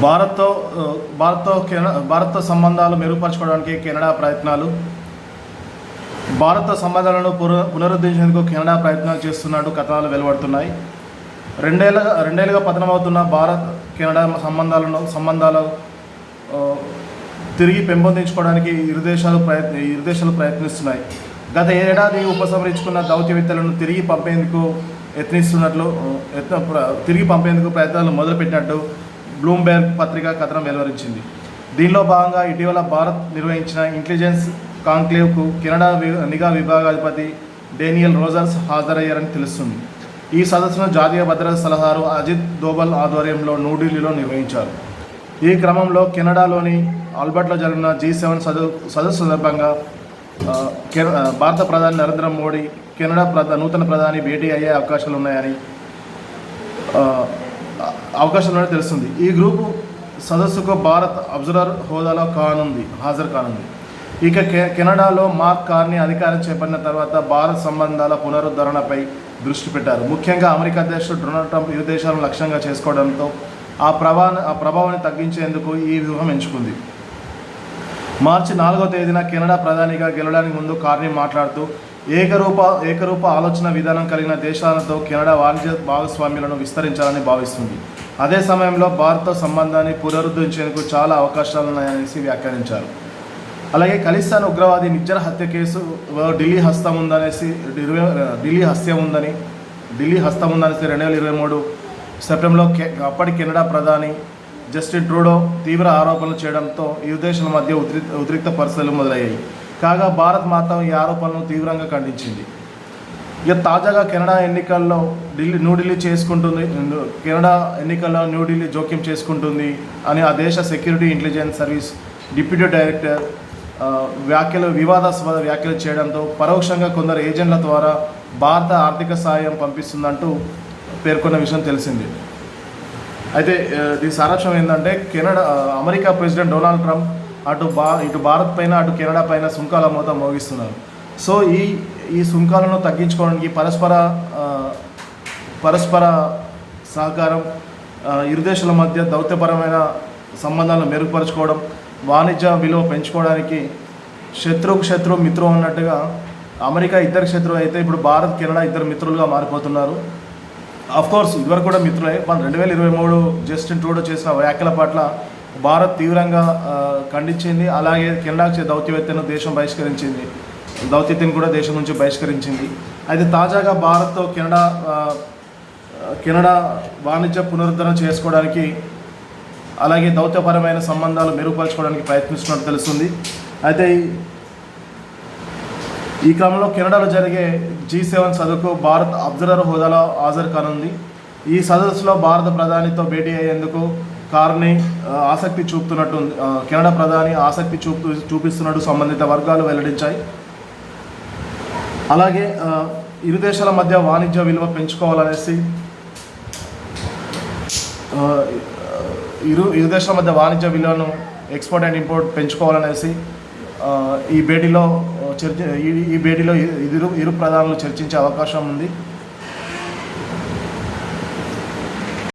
భారత్తో ఆ, భారత్తో కెన- భారత్తో సంబంధాలు మెరుగుపరచుకోవడానికి కెనడా ప్రయత్నాలు. భారత సంబంధాలను పునరుద్ధరించేందుకు కెనడా ప్రయత్నాలు చేస్తున్నట్టు కథనాలు వెలువడుతున్నాయి. రెండేళ్ళ రెండేళ్ళుగా పతనమవుతున్న భారత్ కెనడా సంబంధాలను సంబంధాలు తిరిగి పెంపొందించుకోవడానికి ఇరు దేశాలు ప్రయత్న ఇరు దేశాలు ప్రయత్నిస్తున్నాయి. గత ఏడాది ఉపసంహరించుకున్న దౌత్యవేత్తలను తిరిగి పంపేందుకు యత్నిస్తున్నట్లు యత్న తిరిగి పంపేందుకు ప్రయత్నాలు మొదలుపెట్టినట్టు బ్లూంబెర్గ్ పత్రిక కథనం వెలువరించింది. దీనిలో భాగంగా ఇటీవల భారత్ నిర్వహించిన ఇంటెలిజెన్స్ కాంక్లేవ్కు కెనడా నిఘా విభాగాధిపతి డేనియల్ రోజర్స్ హాజరయ్యారని తెలుస్తుంది. ఈ సదస్సును జాతీయ భద్రతా సలహాదారు అజిత్ దోబల్ ఆధ్వర్యంలో న్యూఢిల్లీలో నిర్వహించారు. ఈ క్రమంలో కెనడాలోని ఆల్బర్ట్లో జరిగిన జీ సెవెన్ సదస్సు సదస్సు సందర్భంగా భారత ప్రధాని నరేంద్ర మోడీ కెనడా ప్రధా నూతన ప్రధాని భేటీ అయ్యే అవకాశాలు ఉన్నాయని అవకాశం ఉన్నట్టు తెలుస్తుంది. ఈ గ్రూపు సదస్సుకు భారత్ అబ్జర్వర్ హోదాలో కానుంది హాజరు కానుంది. ఇక కె కెనడాలో మార్క్ కార్ని అధికారం చేపట్టిన తర్వాత భారత్ సంబంధాల పునరుద్ధరణపై దృష్టి పెట్టారు. ముఖ్యంగా అమెరికా అధ్యక్షుడు డొనాల్డ్ ట్రంప్ ఇరు దేశాలను లక్ష్యంగా చేసుకోవడంతో ఆ ప్రభా ఆ ప్రభావాన్ని తగ్గించేందుకు ఈ వ్యూహం ఎంచుకుంది. మార్చి నాలుగో తేదీన కెనడా ప్రధానిగా గెలవడానికి ముందు కార్ని మాట్లాడుతూ ఏకరూప ఏకరూప ఆలోచన విధానం కలిగిన దేశాలతో కెనడా వాణిజ్య భాగస్వామ్యాలను విస్తరించాలని భావిస్తుంది. అదే సమయంలో భారత్తో సంబంధాన్ని పునరుద్ధరించేందుకు చాలా అవకాశాలున్నాయనేసి వ్యాఖ్యానించారు. అలాగే ఖలిస్తాన్ ఉగ్రవాది నిజ్జర హత్య కేసు ఢిల్లీ హస్తం ఉందనేసి ఢిల్లీ హస్యం ఉందని ఢిల్లీ హస్తం ఉందనేసి రెండు వేల ఇరవై మూడు సెప్టెంబర్లో కె అప్పటి కెనడా ప్రధాని జస్టిన్ ట్రూడో తీవ్ర ఆరోపణలు చేయడంతో ఇరు దేశాల మధ్య ఉద్రి ఉద్రిక్త పరిస్థితులు మొదలయ్యాయి. కాగా భారత్ మాత్రం ఈ ఆరోపణలను తీవ్రంగా ఖండించింది. ఇక తాజాగా కెనడా ఎన్నికల్లో ఢిల్లీ న్యూఢిల్లీ చేసుకుంటుంది కెనడా ఎన్నికల్లో న్యూఢిల్లీ జోక్యం చేసుకుంటుంది అని ఆ దేశ security intelligence service deputy director వ్యాఖ్యలు వివాదాస్పద వ్యాఖ్యలు చేయడంతో పరోక్షంగా కొందరు ఏజెంట్ల ద్వారా భారత ఆర్థిక సాయం పంపిస్తుందంటూ పేర్కొన్న విషయం తెలిసింది. అయితే దీని సారాంశం ఏంటంటే Canada America president Donald Trump అటు బా ఇటు భారత్ పైన అటు కెనడా పైన సుంకాల మూత మోగిస్తున్నారు. సో ఈ ఈ సుంకాలను తగ్గించుకోవడానికి పరస్పర పరస్పర సహకారం ఇరు దేశాల మధ్య దౌత్యపరమైన సంబంధాలను మెరుగుపరచుకోవడం వాణిజ్య విలువ పెంచుకోవడానికి శత్రువుకు శత్రువు మిత్రువు అన్నట్టుగా అమెరికా ఇద్దరు శత్రువు అయితే ఇప్పుడు భారత్ కెనడా ఇద్దరు మిత్రులుగా మారిపోతున్నారు. అఫ్కోర్స్ ఇదివరకు కూడా మిత్రులే మన రెండు వేల ఇరవై మూడు జస్టిన్ ట్రూడో చేసిన వ్యాఖ్యల పట్ల భారత్ తీవ్రంగా ఖండించింది. అలాగే కెనడాకు దౌత్యవేత్తను దేశం బహిష్కరించింది. దౌత్యతను కూడా దేశం నుంచి బహిష్కరించింది. అయితే తాజాగా భారత్తో కెనడా కెనడా వాణిజ్య పునరుద్ధరణ చేసుకోవడానికి అలాగే దౌత్యపరమైన సంబంధాలు మెరుగుపరచుకోవడానికి ప్రయత్నిస్తున్నట్టు తెలుస్తుంది. అయితే ఈ- ఈ క్రమంలో కెనడాలో జరిగే జీ సెవెన్ సదస్సుకు భారత్ అబ్జర్వర్ హోదాలో హాజరు కానుంది. ఈ సదస్సులో భారత ప్రధానితో భేటీ అయ్యేందుకు కార్ని ఆసక్తి చూపుతున్నట్టు ఉంది. కెనడా ప్రధాని ఆసక్తి చూపుతూ చూపిస్తున్నట్టు సంబంధిత వర్గాలు వెల్లడించాయి అలాగే ఇరు దేశాల మధ్య వాణిజ్య విలువ పెంచుకోవాలనేసి ఇరు ఇరు దేశాల మధ్య వాణిజ్య విలువను ఎక్స్పోర్ట్ అండ్ ఇంపోర్ట్ పెంచుకోవాలనేసి ఈ భేటీలో చర్చ ఈ ఈ భేటీలో ఇరు ఇరు ప్రధానులు చర్చించే అవకాశం ఉంది